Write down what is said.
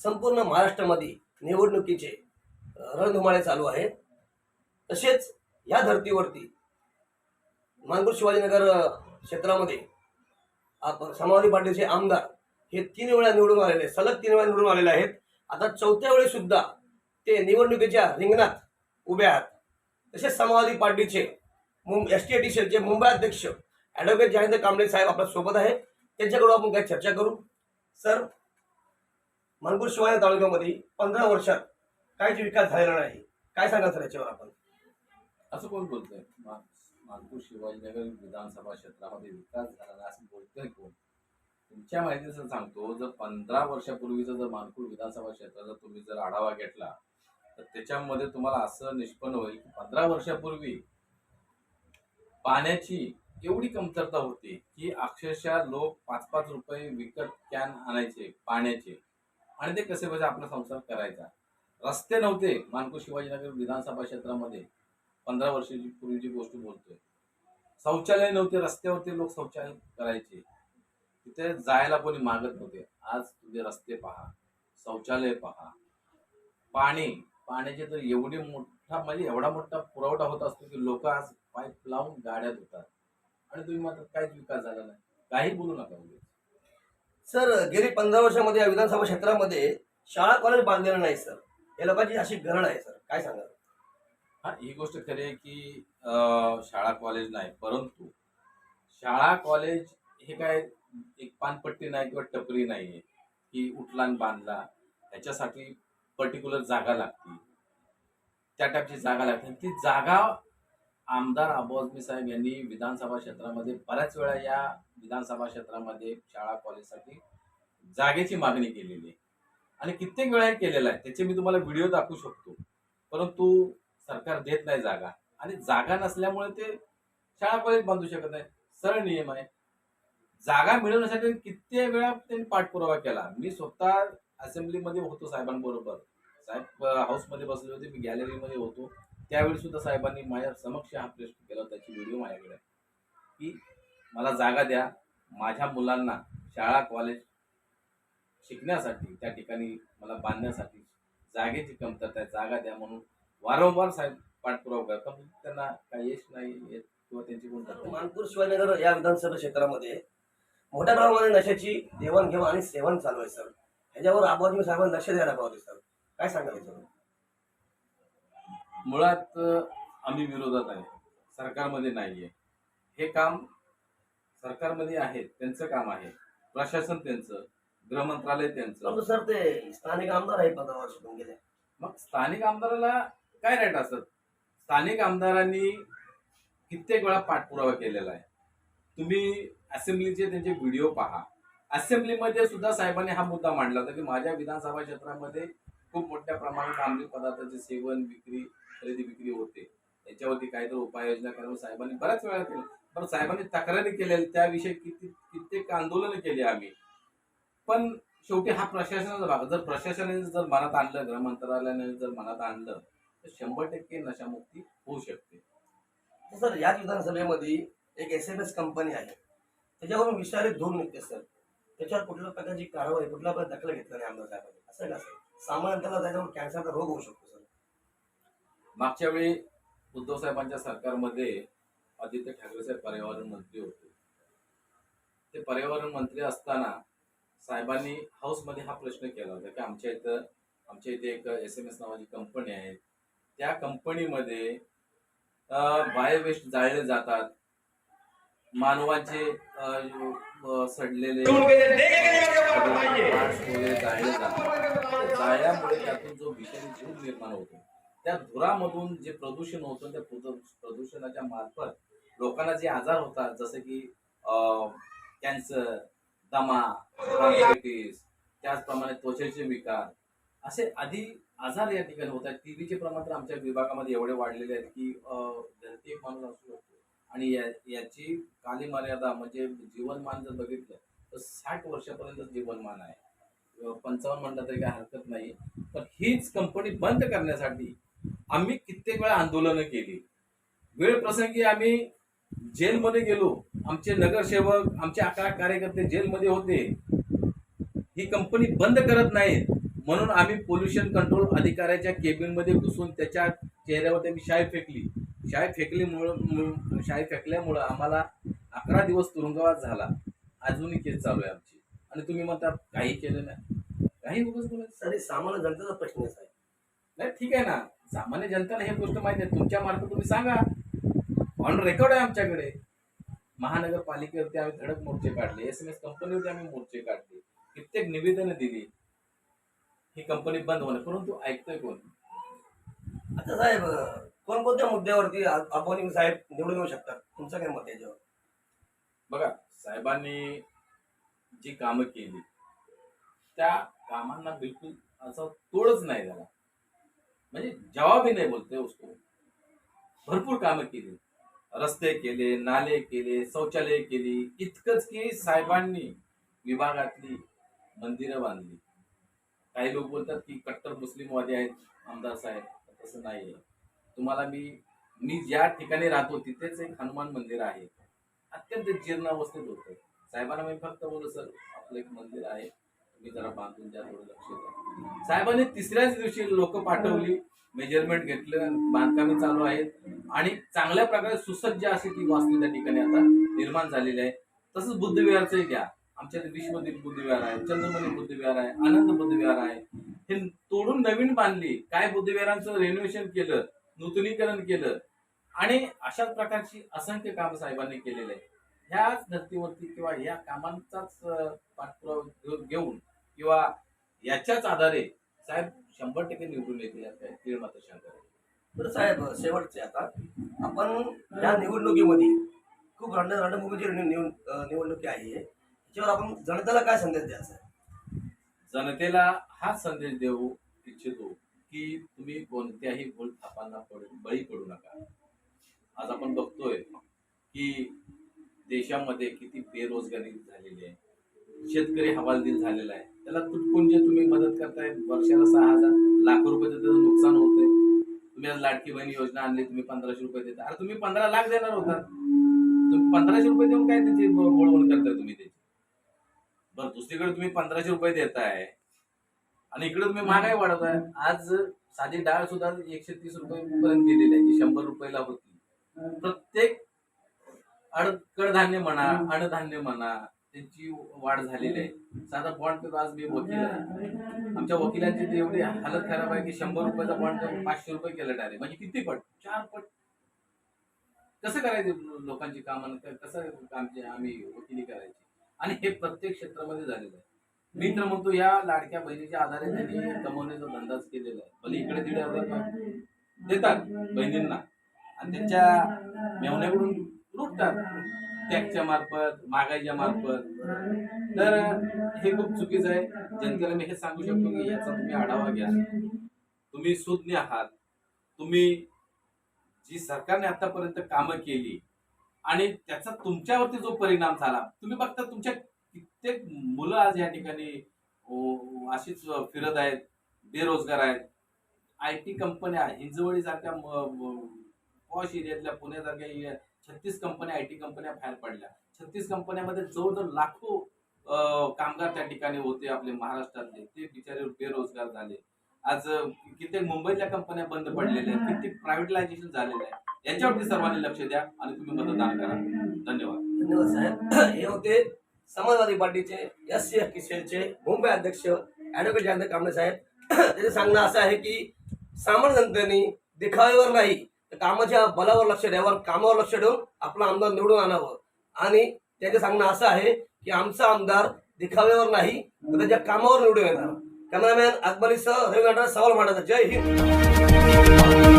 संपूर्ण महाराष्ट्रामध्ये निवडणुकीचे रणधुमाळे चालू आहे तसेच या धर्तीवरती मानपूर शिवाजीनगर क्षेत्रामध्ये आपण समाजवादी पार्टीचे आमदार हे तीन वेळा निवडून आलेले सलग तीन वेळा निवडून आलेले आहेत. आता चौथ्या वेळी सुद्धा ते निवडणुकीच्या रिंगणात उभे आहेत. तसेच समाजवादी पार्टीचे एस टी टी सेलचे मुंबई अध्यक्ष ॲडव्होकेट जयंत कांबळे साहेब आपल्यासोबत आहे त्यांच्याकडून आपण काही चर्चा करू. सर मानपूर शिवाय तालुक्यामध्ये पंधरा वर्षात काहीच विकास झालेला नाही. काय सांगा सर याच्यावर आपण? असं कोण बोलतोय? मानपूर शिवाजीनगर विधानसभा क्षेत्रामध्ये विकास झाला नाही असं बोलतोय कोण? तुमच्या माहितीचं सांगतो जर पंधरा वर्षापूर्वीचा जर मानपूर विधानसभा क्षेत्राचा तुम्ही जर आढावा घेतला तर त्याच्यामध्ये तुम्हाला असं निष्पन्न होईल की पंधरा वर्षापूर्वी पाण्याची एवढी कमतरता होती की अक्षरशः लोक पाच पाच रुपये विकत कॅन आणायचे पाण्याचे. आणि ते कसे बसे आपला संसार करायचा? रस्ते नव्हते. मानपूर शिवाजीनगर विधानसभा क्षेत्रामध्ये पंधरा वर्षाची पूर्वीची गोष्ट बोलतोय. शौचालय नव्हते. रस्त्यावरती लोक शौचालय करायचे. तिथे जायला कोणी मागत नव्हते. आज तुम्ही रस्ते पहा. शौचालय पहा. पाणी. पाण्याचे तर एवढी मोठा म्हणजे एवढा मोठा पुरवठा होत असतो की लोक आज पाईप लावून गाड्यात होतात आणि तुम्ही मात्र काहीच विकास झाला नाही. काही बोलू नका उगाच. सर गेली पंधरा वर्षामध्ये या विधानसभा क्षेत्रामध्ये शाळा कॉलेज बांधलेलं नाही सर. या लोकांची अशी गरज आहे सर. काय सांगा हा ही गोष्ट खरी आहे की अं, शाळा कॉलेज नाही परंतु शाळा कॉलेज हे काय एक पानपट्टी नाही किंवा टपरी नाही आहे की उठला आणि बांधला ह्याच्यासाठी पर्टिक्युलर जागा लागते. त्या टाईपची जागा लागते. आणि ती जागा आमदार अब्बासमी साहेब यांनी विधानसभा क्षेत्रामध्ये बऱ्याच वेळा या विधानसभा क्षेत्रामध्ये शाळा कॉलेजसाठी जागेची मागणी केलेली आहे. आणि कित्येक वेळा हे केलेलं आहे. त्याचे मी तुम्हाला व्हिडिओ दाखवू शकतो. परंतु सरकार देत नाही जागा. आणि जागा नसल्यामुळे ते शाळा कॉलेज बांधू शकत नाही. सरळ नियम आहे. जागा मिळवण्यासाठी कित्येक वेळा त्यांनी पाठपुरावा केला. मी स्वतः असेंब्लीमध्ये होतो साहेबांबरोबर. साहेब हाऊसमध्ये बसले होते. मी गॅलरीमध्ये होतो. त्यावेळी सुद्धा साहेबांनी माझ्या समक्ष हा प्रश्न केला त्याची व्हिडिओ माझ्याकडे की मला जागा द्या माझ्या मुलांना शाळा कॉलेज शिकण्यासाठी त्या ठिकाणी मला बांधण्यासाठी जागेची कमतरता आहे जागा द्या म्हणून वारंवार साहेब पाठपुरावा करतात. पण त्यांना काही यश नाही येत किंवा त्यांची कोण मानपूर शिवाजीनगर या विधानसभा क्षेत्रामध्ये मोठ्या प्रमाणामध्ये नशेची देवाणघेवाण आणि सेवन चालू आहे सर. ह्याच्यावर आबाजी साहेबांना लक्ष द्यायला पाहिजे सर. काय सांगायचं मुळात आम्ही विरोधात आहे. सरकारमध्ये नाहीये. हे काम सरकारमध्ये आहे त्यांचं काम आहे. प्रशासन त्यांचं गृहमंत्रालय त्यांचं. सर ते स्थानिक आमदार आहे पंधरा वर्षातून गेले. मग स्थानिक आमदाराला काय राईट असत? स्थानिक आमदारांनी कित्येक वेळा पाठपुरावा केलेला आहे. तुम्ही असेंब्लीचे त्यांचे व्हिडिओ पहा. असेंब्लीमध्ये सुद्धा साहेबांनी हा मुद्दा मांडला होता की माझ्या विधानसभा क्षेत्रामध्ये खूप मोठ्या प्रमाणात अंमली पदार्थाचे सेवन विक्री खरेदी विक्री होते. याच्यावरती काहीतरी उपाययोजना करावं साहेबांनी बऱ्याच वेळा केलं. पण साहेबांनी तक्रारी केलेल्या त्याविषयी किती कित्येक आंदोलन केली आम्ही. पण शेवटी हा प्रशासनाचा भाग. जर प्रशासनाने जर मनात आणलं गृहमंत्रालयाने जर मनात आणलं तर शंभर टक्के नशामुक्ती होऊ शकते. सर याच विधानसभेमध्ये एक एस एम एस कंपनी आहे. त्याच्यावरून विषारी धूर निघते सर. त्याच्यावर कुठल्या प्रकारची कारवाई कुठल्या प्रकार दखल घेतला नाही आमदार साहेबांनी. असं का सर? सामान्यतः त्याच्यावर कॅन्सरचा रोग होऊ शकतो सर मागच्या वेळी उद्धव साहेबांच्या सरकारमध्ये आदित्य ठाकरे साहेब पर्यावरण मंत्री होते. ते पर्यावरण मंत्री असताना साहेबांनी हाऊसमध्ये हा प्रश्न केला होता की आमच्या इथं आमच्या इथे एक एस एम एस नावाची कंपनी आहे. त्या कंपनीमध्ये बायोवेस्ट जाळले जातात. मानवाचे सडलेले वगैरे जाळले जातात जाळल्यामुळे त्यातून जो विषारी धूर निर्माण होतो त्या धुरामधून जे प्रदूषण होतं त्या प्रदू- प्रदूषणाच्या मार्फत लोकांना जे आजार होतात जसे की कॅन्सर दमा डायबिटीस त्याचप्रमाणे त्वचेचे विकार असे आधी आजार या ठिकाणी होत आहेत टीबीचे प्रमाण तर आमच्या विभागामध्ये एवढे वाढलेले आहेत की धरती एक माणूस असू शकतो आणि या याची काली मर्यादा म्हणजे जीवनमान जर बघितलं तर साठ वर्षापर्यंत जीवनमान आहे. पंचावन्न म्हणलं तरी काही हरकत नाही. पण हीच कंपनी बंद करण्यासाठी आम्ही कित्येक वेळा आंदोलनं केली. वेळ प्रसंगी आम्ही जेलमध्ये गेलो. आमचे नगरसेवक आमचे अकरा कार्यकर्ते जेलमध्ये होते. ही कंपनी बंद करत नाहीत. म्हणून आम्ही पोल्युशन कंट्रोल अधिकाऱ्याच्या केबिनमध्ये घुसून त्याच्या चेहऱ्यावर त्यांनी शाई फेकली. शाई फेकलीमुळं शाई फेकल्यामुळं आम्हाला अकरा दिवस तुरुंगवास झाला. अजूनही केस चालू आहे आमची. आणि तुम्ही म्हणता काही केलं नाही. काही उगाच बोलायचं तरी सामान्य जनतेचा प्रश्न आहे नाही ठीक आहे ना. सामान्य जनतेला हे गोष्ट माहिती आहे. तुमच्या मार्फत तुम्ही सांगा. ऑन रेकॉर्ड आहे आमच्याकडे. महानगरपालिकेवरती आम्ही धडक मोर्चे काढले. एस एम एस कंपनीवरती आम्ही मोर्चे काढले. कित्येक निवेदनं दिली. ही कंपनी बंद होणार. परंतु ऐकतोय कोण? आता साहेब कोणकोणत्या मुद्द्यावरती अपोनिंग साहेब निवडून येऊ शकतात? तुमचं काय मत याच्यावर? बघा साहेबांनी जी कामं केली त्या कामांना बिलकुल असं तोडच नाही झाला. म्हणजे जवाबही नाही बोलते उसको भरपूर कामं केली. रस्ते केले नाले केले शौचालय केली. इतकंच की साहेबांनी विभागातली मंदिरं बांधली. काही लोक बोलतात की कट्टर मुस्लिमवादी आहेत आमदार साहेब. तसं नाही आहे तुम्हाला मी मी ज्या ठिकाणी राहतो तिथेच एक हनुमान मंदिर आहे. अत्यंत जीर्ण अवस्थेत होतं. साहेबांना मी फक्त बोललो सर आपलं एक मंदिर आहे. तुम्ही जरा बांधून द्या थोडं लक्ष द्या. साहेबांनी तिसऱ्याच दिवशी लोक पाठवली मेजरमेंट घेतलं बांधकामे चालू आहेत. आणि चांगल्या प्रकारे सुसज्ज अशी ती वास्तू त्या ठिकाणी आता निर्माण झालेली आहे. तसंच बुद्धविहारचंही घ्या. आमच्या इथे विश्वदीप बुद्धविहार आहे चंद्रमणी बुद्धविहार आहे आनंद बुद्धविहार आहे. हे तोडून नवीन बांधली. काय बुद्धविहारांचं रेनोव्हेशन केलं नूतनीकरण केलं. आणि अशाच प्रकारची असंख्य काम साहेबांनी केलेले आहे ह्याच धर्तीवरती किंवा या कामांचाच पाठपुरावा घेऊन- किंवा याच्याच आधारे साहेब शंभर टक्के निवडून येतील तीळ मात्र शंका नाही. बरं साहेब शेवटचे आता. आपण या निवडणुकीमध्ये खूप रण रणभूमीची निवडणुकी आहे. याच्यावर आपण जनतेला काय संदेश द्यायचा आहे जनतेला हा संदेश देऊ इच्छितो. की तुम्ही कोणत्याही भूलथापांना पडून बळी पडू नका. आज आपण बघतोय की देशामध्ये किती बेरोजगारी झालेली आहे. शेतकरी हवालदिल झालेला आहे. त्याला तुटकून जे तुम्ही मदत करताय. वर्षाला सहा हजार लाख रुपये त्याचं नुकसान होतंय. तुम्ही आज लाडकी बहिणी योजना आणली तुम्ही पंधराशे रुपये देता. अरे तुम्ही पंधरा लाख देणार होता. तुम्ही पंधराशे रुपये देऊन काय त्याची बोलवण करताय तुम्ही त्याची? बरं दुसरीकडे तुम्ही पंधराशे रुपये देताय. आणि इकडे तुम्ही महागाई वाढवताय आज साधी डाळ सुद्धा एकशे तीस रुपये पर्यंत गेलेली आहे जी शंभर रुपयाला होती. प्रत्येक अड कडधान्य म्हणा अणधान्य म्हणा त्यांची वाढ झालेली आहे. साधा बॉन्ड पेपर आज मी वकील आहे. आमच्या वकिलांची तर एवढी हालत खराब आहे की शंभर रुपयाचा बॉन्ड पाचशे रुपये केलं डायरेक्ट म्हणजे किती पट? चार पट. कसं करायचं लोकांची कामं? कसं आमची आम्ही वकिली करायची? आणि हे प्रत्येक क्षेत्रामध्ये झालेलं आहे. मी तर म्हणतो या लाडक्या बहिणीच्या आधारे त्यांनी कमवण्याचा धंदाच केलेला आहे. भले इकडे तिकडे हजार देतात बहिणींना. आणि त्यांच्या मेवण्याकडून लुटतात. टॅक्सच्या मार्फत महागाईच्या मार्फत. तर हे खूप चुकीचं आहे. जनतेला मी हे सांगू शकतो की याचा तुम्ही आढावा घ्या. तुम्ही सुज्ञ आहात. तुम्ही जी सरकारने आतापर्यंत कामं केली आणि त्याचा तुमच्यावरती जो परिणाम झाला तुम्ही बघता तुमच्या कित्येक मुलं आज या ठिकाणी अशीच फिरत आहेत बेरोजगार आहेत. आय टी कंपन्या हिंजवळी सारख्या पॉश एरियातल्या पुण्यासारख्या छत्तीस कंपन्या आय टी कंपन्या बाहेर पडल्या. छत्तीस कंपन्यामध्ये जवळजवळ लाखो कामगार त्या ठिकाणी होते आपले महाराष्ट्रातले. ते बिचारे बेरोजगार झाले. आज कित्येक मुंबईतल्या कंपन्या बंद पडलेल्या आहेत. कित्येक प्रायव्हेटलायझेशन झालेलं आहे. याच्यावरती सर्वांनी लक्ष द्या आणि तुम्ही मतदान करा. धन्यवाद. धन्यवाद साहेब. हे होते समाजवादी पार्टीचे एस सी एफ सेलचे मुंबई अध्यक्ष ॲडव्होकेट जयंत कांबळे साहेब. त्याचं सांगणं असं आहे की सामान्य जनतेने दिखाव्यावर नाही तर कामाच्या बलावर लक्ष द्यावं कामावर लक्ष देऊन आपला आमदार निवडून आणावं. आणि त्याचं सांगणं असं आहे की आमचा आमदार दिखाव्यावर नाही तर त्याच्या कामावर निवडून येणार. कॅमेरामॅन अकबरीसह रवी नाटक सवाल मांडायचा जय हिंद.